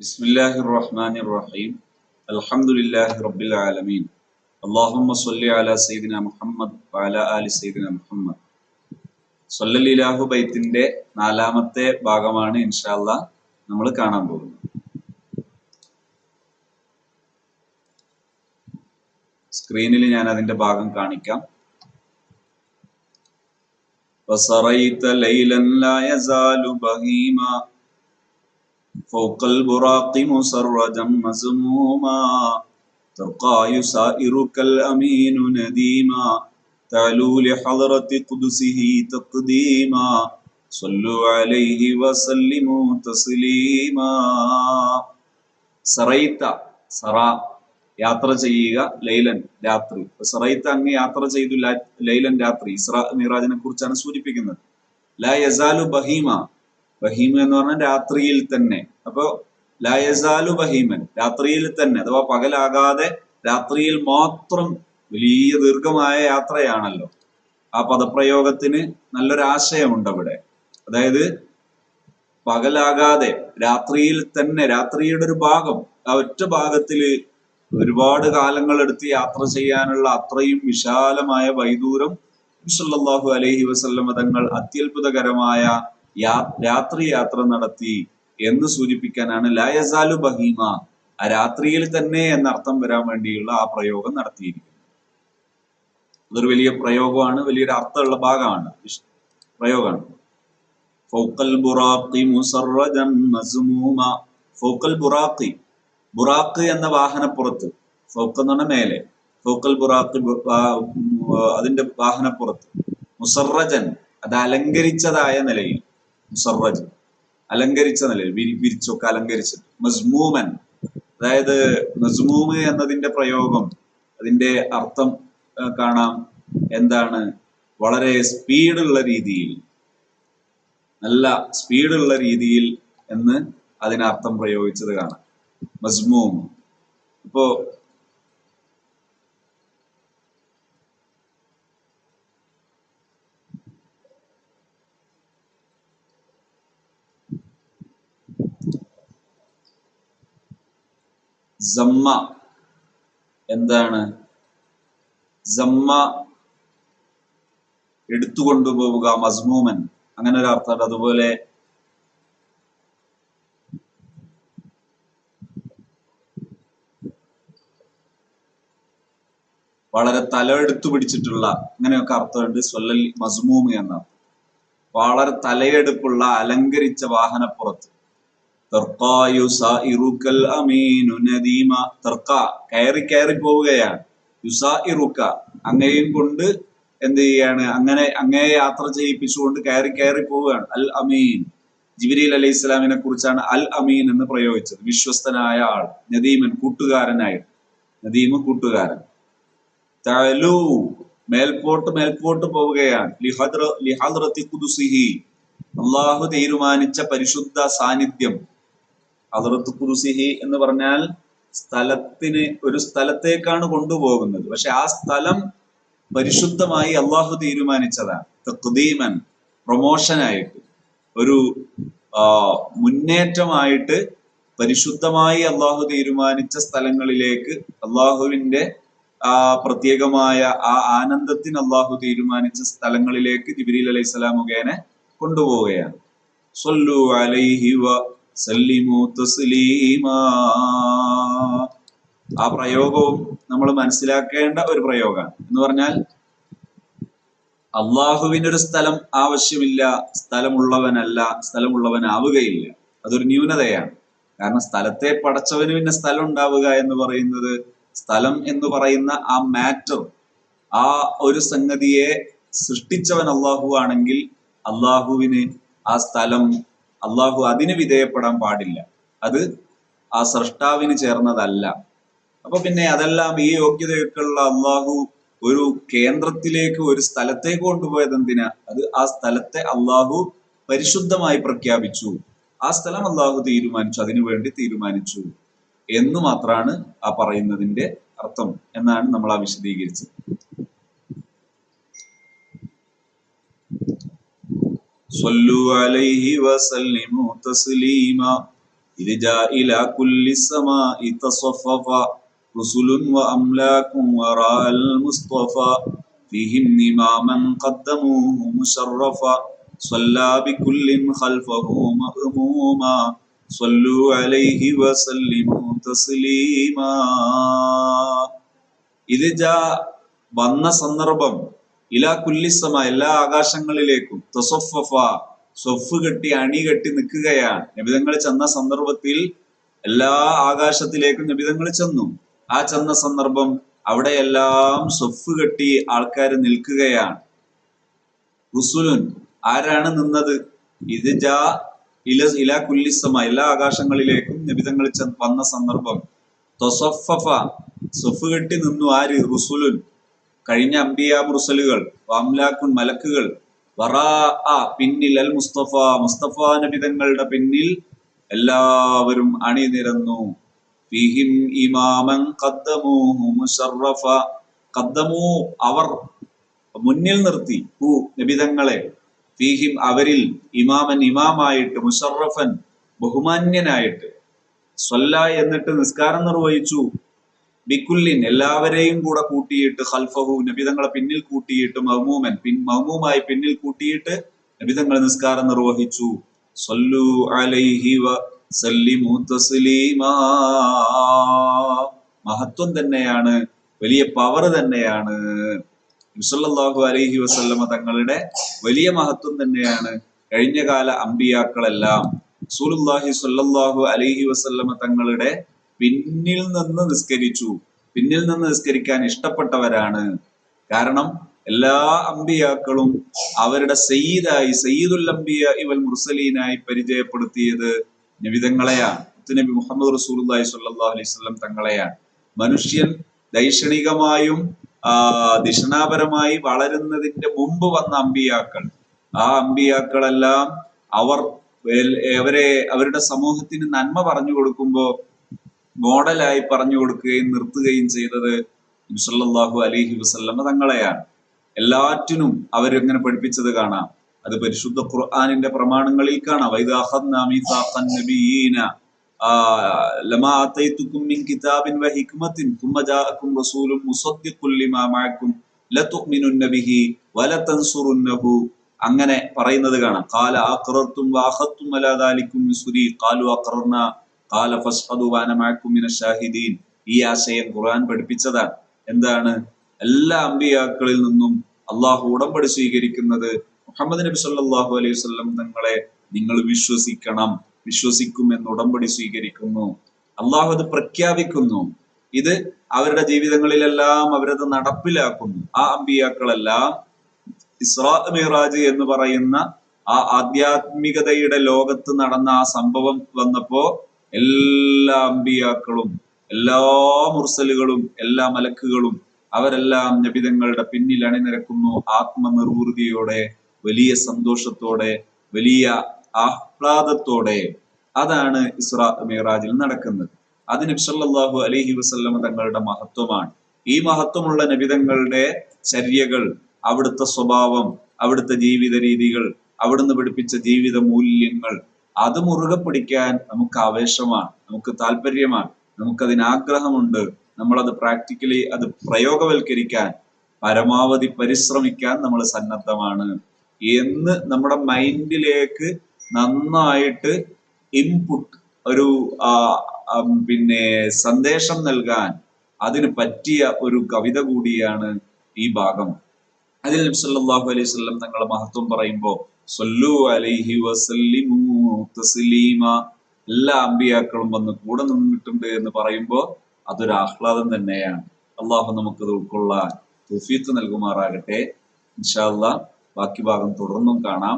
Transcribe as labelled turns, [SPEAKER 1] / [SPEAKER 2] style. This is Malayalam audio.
[SPEAKER 1] بسم الله الرحمن الرحيم الحمد لله رب العالمين اللهم صل على سيدنا മുഹമ്മദ് وعلى آل سيدنا മുഹമ്മദ് സല്ലല്ലാഹു ബൈത്തിന്റെ നാലാമത്തെ ഭാഗമാണ് ഇൻഷാല്ല നമ്മൾ കാണാൻ പോകുന്നത് സ്ക്രീനിൽ ഞാൻ അതിന്റെ ഭാഗം കാണിക്കാം وسريت ليلا لا يزال بهيما فوق البراق مسرجا مزموما ترقى يسائرك الأمين نديما تعلو لحضرة قدسه تقديما صلوا عليه وسلموا تسليما സറൈത്ത സറ യാത്ര ചെയ്യുക ലൈലൻ രാത്രി സറൈത്ത അങ്ങ് യാത്ര ചെയ്തു ല- ലൈലൻ രാത്രി ഇസ്ര മിറാജിനെ കുറിച്ചാണ് സൂചിപ്പിക്കുന്നത് ലാ യസാലു ബഹീമ ബഹീമ എന്ന് പറഞ്ഞാൽ രാത്രിയിൽ തന്നെ. അപ്പോ ലയസാലു ബഹീമൻ രാത്രിയിൽ തന്നെ അഥവാ പകലാകാതെ രാത്രിയിൽ മാത്രം വലിയ ദീർഘമായ യാത്രയാണല്ലോ. ആ പദപ്രയോഗത്തിന് നല്ലൊരാശയമുണ്ട് അവിടെ. അതായത് പകലാകാതെ രാത്രിയിൽ തന്നെ രാത്രിയുടെ ഒരു ഭാഗം ആ ഒറ്റ ഭാഗത്തിൽ ഒരുപാട് കാലങ്ങൾ എടുത്ത് യാത്ര ചെയ്യാനുള്ള അത്രയും വിശാലമായ വൈദൂരം സല്ലല്ലാഹു അലൈഹി വസല്ലമ തങ്ങൾ അത്യത്ഭുതകരമായ രാത്രി യാത്ര നടത്തി എന്ന് സൂചിപ്പിക്കാനാണ് ലായസാലു ബഹീമ ആ രാത്രിയിൽ തന്നെ എന്നർത്ഥം വരാൻ വേണ്ടിയുള്ള ആ പ്രയോഗം നടത്തിയിരിക്കുന്നത്. അതൊരു വലിയ പ്രയോഗമാണ് വലിയൊരു അർത്ഥമുള്ള ഭാഗമാണ് പ്രയോഗമാണ്. ഫൗക്കൽ ബുറാഖി മസ്മൂമ. ഫൗക്കൽ ബുറാഖി എന്ന വാഹനപ്പുറത്ത് ഫൗക്ക് എന്ന് പറഞ്ഞ മേലെ ഫൗക്കൽ ബുറാഖി അതിന്റെ വാഹനപ്പുറത്ത് മുസറജൻ അത് അലങ്കരിച്ചതായ നിലയിൽ മുസറജ് അലങ്കരിച്ച നിലയിൽ വിരി- വിരിച്ചൊക്കെ അലങ്കരിച്ചിട്ട്. മസ്മൂമൻ. അതായത് മസ്മൂമ് എന്നതിന്റെ പ്രയോഗം അതിന്റെ അർത്ഥം കാണാം. എന്താണ്? വളരെ സ്പീഡുള്ള രീതിയിൽ. നല്ല സ്പീഡുള്ള രീതിയിൽ എന്ന് അതിനർത്ഥം പ്രയോഗിച്ചത് കാണാം. മസ്മൂം ഇപ്പോ സമ്മ. എന്താണ്? സമ്മ എടുത്തുകൊണ്ടുപോവുക മസ്മൂമൻ. അങ്ങനെ ഒരു അർത്ഥമുണ്ട്. അതുപോലെ വളരെ തലയെടുത്തു പിടിച്ചിട്ടുള്ള അങ്ങനെയൊക്കെ അർത്ഥമുണ്ട്. സ്വല്ലൽ മസ്മൂമി എന്ന വളരെ തലയെടുപ്പുള്ള അലങ്കരിച്ച വാഹനപ്പുറത്ത്. കയറി കയറി പോവുകയാണ്. യുസാഇറുക്ക അങ്ങയും കൊണ്ട് എന്ത് ചെയ്യാണ്? അങ്ങനെ അങ്ങയെ യാത്ര ചെയ്യിപ്പിച്ചുകൊണ്ട് കയറി കയറി പോവുകയാണ്. അൽ അമീൻ. ജിബിരിൽ അലൈഹി ഇസ്ലാമിനെ കുറിച്ചാണ് അൽ അമീൻ എന്ന് പ്രയോഗിച്ചത്. വിശ്വസ്തനായ ആൾ നദീമൻ കൂട്ടുകാരനായിട്ട് നദീമ കൂട്ടുകാരൻ. മേൽപോട്ട് മേൽപോട്ട് പോവുകയാണ്. ലിഹദ്ര ലിഹദ്റത്തി ഖുദുസിഹി. അള്ളാഹു തീരുമാനിച്ച പരിശുദ്ധ സാന്നിധ്യം. ഹദ്റത്ത് കുറുസിഹി എന്ന് പറഞ്ഞാൽ സ്ഥലത്തിന് ഒരു സ്ഥലത്തേക്കാണ് കൊണ്ടുപോകുന്നത്. പക്ഷെ ആ സ്ഥലം പരിശുദ്ധമായി അള്ളാഹു തീരുമാനിച്ചതാണ്. തക്തീമൻ പ്രൊമോഷനായിട്ട്. ഒരു മുന്നേറ്റമായിട്ട് പരിശുദ്ധമായി അള്ളാഹു തീരുമാനിച്ച സ്ഥലങ്ങളിലേക്ക് അള്ളാഹുവിന്റെ ആ പ്രത്യേകമായ ആ ആനന്ദത്തിന് അള്ളാഹു തീരുമാനിച്ച സ്ഥലങ്ങളിലേക്ക് ജിബിരിൽ അലൈഹി സ്വലാം മുഖേന കൊണ്ടുപോവുകയാണ് തസ്ലീമാ. ആ പ്രയോഗവും നമ്മൾ മനസ്സിലാക്കേണ്ട ഒരു പ്രയോഗമാണ്. എന്ന് പറഞ്ഞാൽ അള്ളാഹുവിനൊരു സ്ഥലം ആവശ്യമില്ല സ്ഥലമുള്ളവനല്ല സ്ഥലമുള്ളവനാവുകയില്ല. അതൊരു ന്യൂനതയാണ്. കാരണം സ്ഥലത്തെ പടച്ചവന് പിന്നെ സ്ഥലം ഉണ്ടാവുക എന്ന് പറയുന്നത് സ്ഥലം എന്ന് പറയുന്ന ആ മാറ്റർ ആ ഒരു സംഗതിയെ സൃഷ്ടിച്ചവൻ അള്ളാഹു ആണെങ്കിൽ അള്ളാഹുവിന് ആ സ്ഥലം അള്ളാഹു അതിന് വിധേയപ്പെടാൻ പാടില്ല. അത് ആ സൃഷ്ടാവിന് ചേർന്നതല്ല. അപ്പൊ പിന്നെ അതെല്ലാം ഈ യോഗ്യതയൊക്കെയുള്ള അള്ളാഹു ഒരു കേന്ദ്രത്തിലേക്ക് ഒരു സ്ഥലത്തേക്ക് കൊണ്ടുപോയത് എന്തിനാ? അത് ആ സ്ഥലത്തെ അള്ളാഹു പരിശുദ്ധമായി പ്രഖ്യാപിച്ചു. ആ സ്ഥലം അള്ളാഹു തീരുമാനിച്ചു അതിനു വേണ്ടി തീരുമാനിച്ചു എന്ന് മാത്രമാണ് ആ പറയുന്നതിന്റെ അർത്ഥം എന്നാണ് നമ്മൾ ആ വിശദീകരിച്ചത്. صلوا عليه وسلموا تسليما إذ جاء إلى كل السماء تصفف رسل وأملاك وراء المصطفى فيهم إماما قدموه مشرفا صلى بكل خلفه مأموما صلوا عليه وسلموا تسليما ഇത് ജാ വന്ന സന്ദർഭം ഇലാ കുല്ലിസമ എല്ലാ ആകാശങ്ങളിലേക്കും. തൊസഫ സ്വഫ് കെട്ടി അണി കെട്ടി നിൽക്കുകയാണ്. നബിതങ്ങൾ ചെന്ന സന്ദർഭത്തിൽ എല്ലാ ആകാശത്തിലേക്കും നബിതങ്ങൾ ചെന്നു. ആ ചെന്ന സന്ദർഭം അവിടെയെല്ലാം സ്വഫ് കെട്ടി ആൾക്കാർ നിൽക്കുകയാണ്. റുസുലുൻ ആരാണ് നിന്നത്? ഇത് ജാ ഇല ഇല കുല്ലിസമ എല്ലാ ആകാശങ്ങളിലേക്കും നബിതങ്ങൾ വന്ന സന്ദർഭം. തൊസഫഫ സ്വഫ് കെട്ടി നിന്നു ആര്? റുസുലുൻ. കഴിഞ്ഞ അംബിയ മുർസലുകൾ വാംലാക്കുൻ മലക്കുകൾ വറാ പിന്നിൽ അൽ മുസ്തഫ മുസ്തഫ നബിതങ്ങളുടെ പിന്നിൽ എല്ലാവരും അണിനിരന്നു. ഫിഹിം ഇമാമൻ ഖദ്ദമൂ അവർ മുന്നിൽ നിർത്തി ഹു നബിതങ്ങളെ ഫിഹിം അവരിൽ ഇമാമൻ ഇമാമായിട്ട് മുഷറഫൻ ബഹുമാന്യനായിട്ട്. സ്വല്ല എന്നിട്ട് നിസ്കാരം നിർവഹിച്ചു. ബിക്കുല്ലിൻ എല്ലാവരെയും കൂടെ കൂട്ടിയിട്ട് ഹൽഫഹു നബിതങ്ങളെ പിന്നിൽ കൂട്ടിയിട്ട് മഹ്മൂമൻ പിൻ മഹ്മൂമായി പിന്നിൽ കൂട്ടിയിട്ട് നബിതങ്ങൾ നിസ്കാരം നിർവഹിച്ചു. സല്ലു അലൈഹി വ സല്ലിമു തസ്ലീമാ. മഹത്വം തന്നെയാണ് വലിയ പവർ തന്നെയാണ്. മുസല്ലാഹു അലൈഹി വസല്ലമ തങ്ങളുടെ വലിയ മഹത്വം തന്നെയാണ്. കഴിഞ്ഞകാല അമ്പിയാക്കളെല്ലാം റസൂലുള്ളാഹി സല്ലാഹു അലൈഹി വസല്ലമ തങ്ങളുടെ പിന്നിൽ നിന്ന് നിസ്കരിച്ചു. പിന്നിൽ നിന്ന് നിസ്കരിക്കാൻ ഇഷ്ടപ്പെട്ടവരാണ്. കാരണം എല്ലാ അമ്പിയാക്കളും അവരുടെ സയ്യിദായി സയ്യിദുൽ അംബിയ ഇവൽ മുർസലീനായി പരിചയപ്പെടുത്തിയത് നബിതങ്ങളെയാണ്. നബി മുഹമ്മദ് സ്വല്ലല്ലാഹു അലൈഹി വസല്ലം തങ്ങളെയാണ്. മനുഷ്യൻ ദൈക്ഷണികമായും ദിഷണാപരമായി വളരുന്നതിന്റെ മുമ്പ് വന്ന അമ്പിയാക്കൾ. ആ അമ്പിയാക്കളെല്ലാം അവർ അവരെ അവരുടെ സമൂഹത്തിന് നന്മ പറഞ്ഞു കൊടുക്കുമ്പോൾ മോഡലായി പറഞ്ഞു കൊടുക്കുകയും നിർത്തുകയും ചെയ്തത് സല്ലല്ലാഹു അലൈഹി വസല്ലമ തങ്ങളെയാണ്. എല്ലാറ്റിനും അവരിങ്ങനെ പഠിപ്പിച്ചത് കാണാം. അത് പരിശുദ്ധ ഖുർആാനിന്റെ പ്രമാണങ്ങളിൽ കാണാം. അങ്ങനെ പറയുന്നത് കാണാം. കാല അഖറർതും ഖാലു മഅക്കും ഷാഹിദീൻ ഈ ഖുർആൻ പഠിപ്പിച്ചതാണ്. എന്താണ്? എല്ലാ അമ്പിയാക്കളിൽ നിന്നും അള്ളാഹു ഉടമ്പടി സ്വീകരിക്കുന്നത് മുഹമ്മദ് നബി സല്ലാഹു അലൈഹി വസല്ലം തങ്ങളെ നിങ്ങൾ വിശ്വസിക്കണം വിശ്വസിക്കും എന്ന് ഉടമ്പടി സ്വീകരിക്കുന്നു. അള്ളാഹു അത് പ്രഖ്യാപിക്കുന്നു. ഇത് അവരുടെ ജീവിതങ്ങളിലെല്ലാം അവരത് നടപ്പിലാക്കുന്നു. ആ അമ്പിയാക്കളെല്ലാം ഇസ്രാ മിറാജ് എന്ന് പറയുന്ന ആ ആധ്യാത്മികതയുടെ ലോകത്ത് നടന്ന ആ സംഭവം വന്നപ്പോ എല്ലാ അമ്പിയാക്കളും എല്ലാ മുർസലുകളും എല്ലാ മലക്കുകളും അവരെല്ലാം നബിതങ്ങളുടെ പിന്നിൽ അണിനിരക്കുന്നു. ആത്മനിർവൃതിയോടെ വലിയ സന്തോഷത്തോടെ വലിയ ആഹ്ലാദത്തോടെ. അതാണ് ഇസ്രാ മിറാജിൽ നടക്കുന്നത്. അത് നബ്സല്ലാഹു അലഹി വസല്ലമ തങ്ങളുടെ മഹത്വമാണ്. ഈ മഹത്വമുള്ള നബിതങ്ങളുടെ ചര്യകൾ അവിടുത്തെ സ്വഭാവം അവിടുത്തെ ജീവിത രീതികൾ അവിടുന്ന് പഠിപ്പിച്ച ജീവിത മൂല്യങ്ങൾ അത് മുറുകെ പിടിക്കാൻ നമുക്ക് ആവേശമാണ് നമുക്ക് താല്പര്യമാണ് നമുക്കതിന് ആഗ്രഹമുണ്ട്. നമ്മളത് പ്രാക്ടിക്കലി അത് പ്രയോഗവൽക്കരിക്കാൻ പരമാവധി പരിശ്രമിക്കാൻ നമ്മൾ സന്നദ്ധമാണ് എന്ന് നമ്മുടെ മൈൻഡിലേക്ക് നന്നായിട്ട് ഇൻപുട്ട് ഒരു പിന്നെ സന്ദേശം നൽകാൻ അതിന് പറ്റിയ ഒരു കവിത കൂടിയാണ് ഈ ഭാഗം. അതിൽ സല്ലാഹു അലൈഹി സ്വല്ലം തങ്ങളുടെ മഹത്വം പറയുമ്പോൾ സല്ലു അലൈഹി വസല്ലിമു എല്ലാ അമ്പിയാക്കളും വന്ന് കൂടെ നിന്നിട്ടുണ്ട് എന്ന് പറയുമ്പോൾ അതൊരു ആഹ്ലാദം തന്നെയാണ്. അള്ളാഹു നമുക്കത് ഉൾക്കൊള്ളാൻ തുഫീത്ത് നൽകുമാറാകട്ടെ. ഇൻഷാ അല്ലാ ബാക്കി ഭാഗം തുടർന്നും കാണാം.